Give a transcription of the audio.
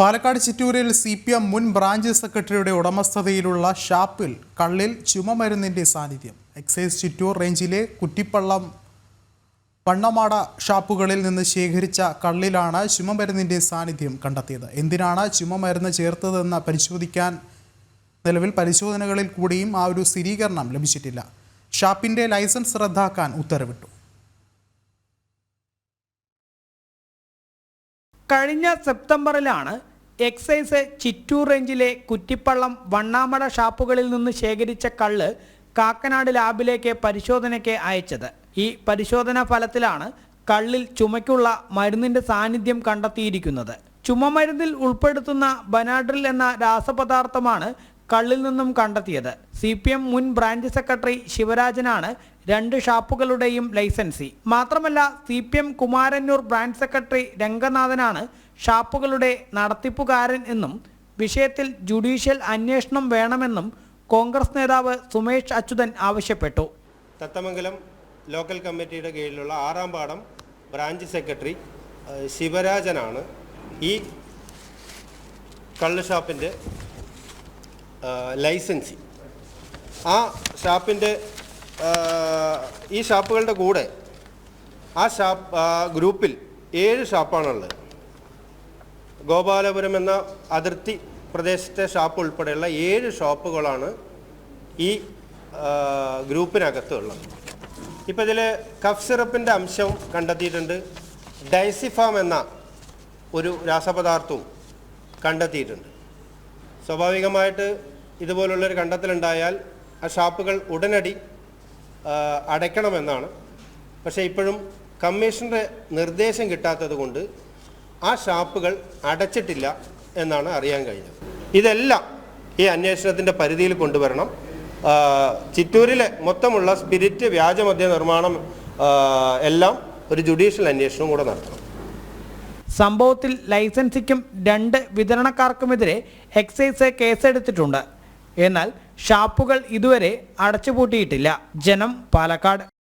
പാലക്കാട് ചിറ്റൂരിൽ C P M മുൻ branch സെക്രട്ടറിയുടെ ഉടമസ്ഥതയിലുള്ള ഷാപ്പിൽ കള്ളിൽ ചുമമരുന്നിന്റെ സാന്നിധ്യം. എക്സൈസ് ചിറ്റൂർ റേഞ്ചിലെ കുറ്റിപ്പള്ളം വണ്ണമാട ഷാപ്പുകളിൽ നിന്ന് ശേഖരിച്ച കള്ളിലാണ് ചുമമരുന്നിന്റെ സാന്നിധ്യം കണ്ടെത്തിയത്. എന്തിനാണ് ചുമമരുന്ന് ചേർത്തതെന്ന് പരിശോധിക്കാൻ നിലവിൽ പരിശോധനകളിൽ കൂടിയും ആ ഒരു സ്ഥിരീകരണം ലഭിച്ചിട്ടില്ല. ഷാപ്പിന്റെ ലൈസൻസ് റദ്ദാക്കാൻ ഉത്തരവിട്ടു. കഴിഞ്ഞ സെപ്റ്റംബറിലാണ് എക്സൈസ് ചിറ്റൂർ റേഞ്ചിലെ കുറ്റിപ്പള്ളം വണ്ണാമട ഷാപ്പുകളിൽ നിന്ന് ശേഖരിച്ച കള്ള് കാക്കനാട് ലാബിലേക്ക് പരിശോധനയ്ക്ക് അയച്ചത്. ഈ പരിശോധനാ ഫലത്തിലാണ് കള്ളിൽ ചുമയ്ക്കുള്ള മരുന്നിന്റെ സാന്നിധ്യം കണ്ടെത്തിയിരിക്കുന്നത്. ചുമമരുന്നിൽ ഉൾപ്പെടുത്തുന്ന ബനാഡ്രിൽ എന്ന രാസപദാർത്ഥമാണ് കള്ളിൽ നിന്നും കണ്ടെത്തിയത്. സി പി എം മുൻ ബ്രാഞ്ച് സെക്രട്ടറി ശിവരാജനാണ് രണ്ട് ഷാപ്പുകളുടെയും ലൈസൻസി. മാത്രമല്ല C P M Kumarannur branch secretary രംഗനാഥനാണ് ഷാപ്പുകളുടെ നടത്തിപ്പുകാരൻ എന്നും വിഷയത്തിൽ ജുഡീഷ്യൽ അന്വേഷണം വേണമെന്നും കോൺഗ്രസ് നേതാവ് സുമേഷ് അച്യുതൻ ആവശ്യപ്പെട്ടു. തത്തമംഗലം ലോക്കൽ കമ്മിറ്റിയുടെ കീഴിലുള്ള ആറാം പാടം ബ്രാഞ്ച് സെക്രട്ടറി ശിവരാജനാണ് ഈ കള്ള് ഷാപ്പിന്റെ ലൈസൻസി. ആ ഷാപ്പിന്റെ ഈ ഷാപ്പുകളുടെ കൂടെ ആ ഷാപ്പ് ഗ്രൂപ്പിൽ ഏഴ് ഷാപ്പാണുള്ളത്. ഗോപാലപുരം എന്ന അതിർത്തി പ്രദേശത്തെ ഷാപ്പ് ഉൾപ്പെടെയുള്ള ഏഴ് ഷോപ്പുകളാണ് ഈ ഗ്രൂപ്പിനകത്തുള്ളത് ഇപ്പം ഇതിൽ കഫ് സിറപ്പിന്റെ അംശം കണ്ടെത്തിയിട്ടുണ്ട്. ഡൈസിഫാം എന്ന ഒരു രാസപദാർത്ഥവും കണ്ടെത്തിയിട്ടുണ്ട്. സ്വാഭാവികമായിട്ട് ഇതുപോലുള്ളൊരു കണ്ടെത്തലുണ്ടായാൽ ആ ഷാപ്പുകൾ ഉടനടി അടയ്ക്കണമെന്നാണ്. പക്ഷേ ഇപ്പോഴും കമ്മീഷന്റെ നിർദ്ദേശം കിട്ടാത്തത് കൊണ്ട് ആ ഷാപ്പുകൾ അടച്ചിട്ടില്ല എന്നാണ് അറിയാൻ കഴിഞ്ഞത്. ഇതെല്ലാം ഈ അന്വേഷണത്തിന്റെ പരിധിയിൽ കൊണ്ടുവരണം. ചിറ്റൂരിലെ മൊത്തമുള്ള സ്പിരിറ്റ് വ്യാജമദ്യ നിർമ്മാണം എല്ലാം ഒരു ജുഡീഷ്യൽ അന്വേഷണം കൂടെ നടത്തണം. സംഭവത്തിൽ ലൈസൻസിക്കും രണ്ട് വിതരണക്കാർക്കുമെതിരെ എക്സൈസ് കേസെടുത്തിട്ടുണ്ട്. എന്നാൽ ഷാപ്പുകൾ ഇതുവരെ അടച്ചുപൂട്ടിയിട്ടില്ല. ജനം പാലക്കാട്.